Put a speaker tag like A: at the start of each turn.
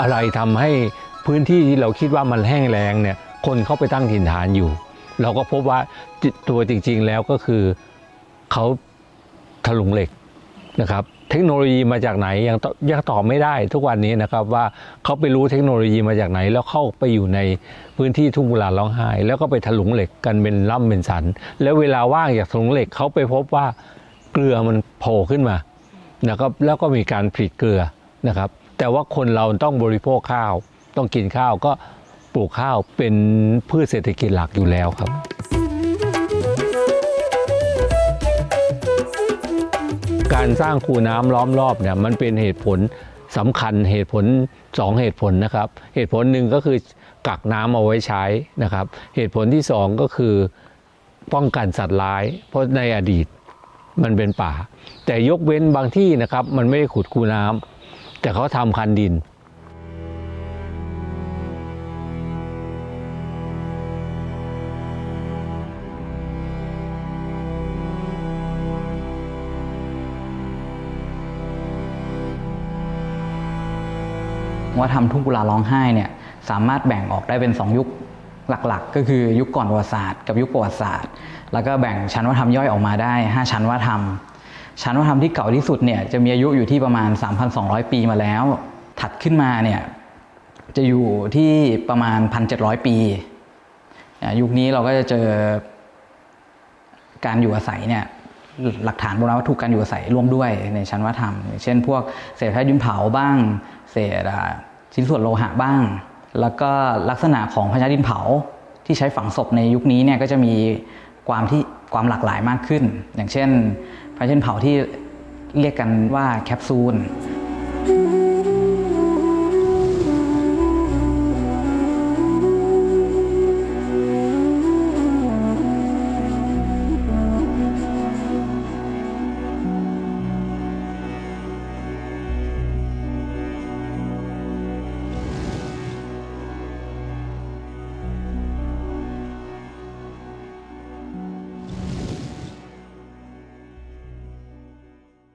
A: อะไรทำให้พื้นที่ที่เราคิดว่ามันแห้งแล้งเนี่ยคนเข้าไปตั้งถิ่นฐานอยู่ เราก็พบว่าตัวจริง ๆ แล้วก็คือเขาถลุงเหล็กนะครับ เทคโนโลยีมาจากไหนยังตยังตอบไม่ได้ทุกวันนี้นะครับว่าเขาไปรู้เทคโนโลยีมาจากไหน แล้วเข้าไปอยู่ในพื้นที่ทุ่งกุลาร้องไห้ แล้วก็ไปถลุงเหล็กกันเป็นล่ำเป็นสัน แล้วเวลาว่างจากถลุงเหล็กเขาไปพบว่าเกลือมันโผล่ขึ้นมานะครับแล้วก็มีการผลิตเกลือนะครับ แต่ว่าคนเราต้องบริโภคข้าว ต้องกินข้าวก็ปลูกข้าวเป็นพืชเศรษฐกิจหลักอยู่แล้วครับ การสร้างคูน้ำล้อมรอบเนี่ยมันเป็นเหตุผลสำคัญเหตุผลสองเหตุผลนะครับ เหตุผลหนึ่งก็คือกักน้ำเอาไว้ใช้นะครับ เหตุผลที่สองก็คือป้องกันสัตว์ร้าย เพราะในอดีตมันเป็นป่า แต่ยกเว้นบางที่นะครับ มันไม่ได้ขุดคูน้ำ แต่เขาทำคันดิน
B: วัฒนธรรมทุ่งกุลาร้องไห้เนี่ยสามารถแบ่งออกได้เป็น 2 ยุคหลักๆ ก็คือยุคก่อนประวัติศาสตร์ กับยุคประวัติศาสตร์ แล้วก็แบ่งชั้นวัฒนธรรมย่อยออกมาได้ 5 ชั้นวัฒนธรรม ชั้นวัฒนธรรมที่เก่าที่สุดเนี่ยจะมีอายุอยู่ที่ประมาณ 3,200 ปีมาแล้ว ถัดขึ้นมาเนี่ยจะอยู่ที่ประมาณ 1,700 ปีอะยุคนี้เราก็จะเจอการอยู่อาศัยเนี่ยหลักฐานโบราณวัตถุการอยู่อาศัยร่วมด้วยในชั้นวัฒนธรรม เช่นพวกเศษแพทย์ดินเผาบ้าง เศษชิ้นส่วนโลหะบ้าง แล้วก็ลักษณะของพระชาดินเผาที่ใช้ฝังศพในยุคนี้เนี่ยก็จะมีความที่ความหลากหลายมากขึ้น อย่างเช่น พระชาดินเผาที่เรียกกันว่าแคปซูล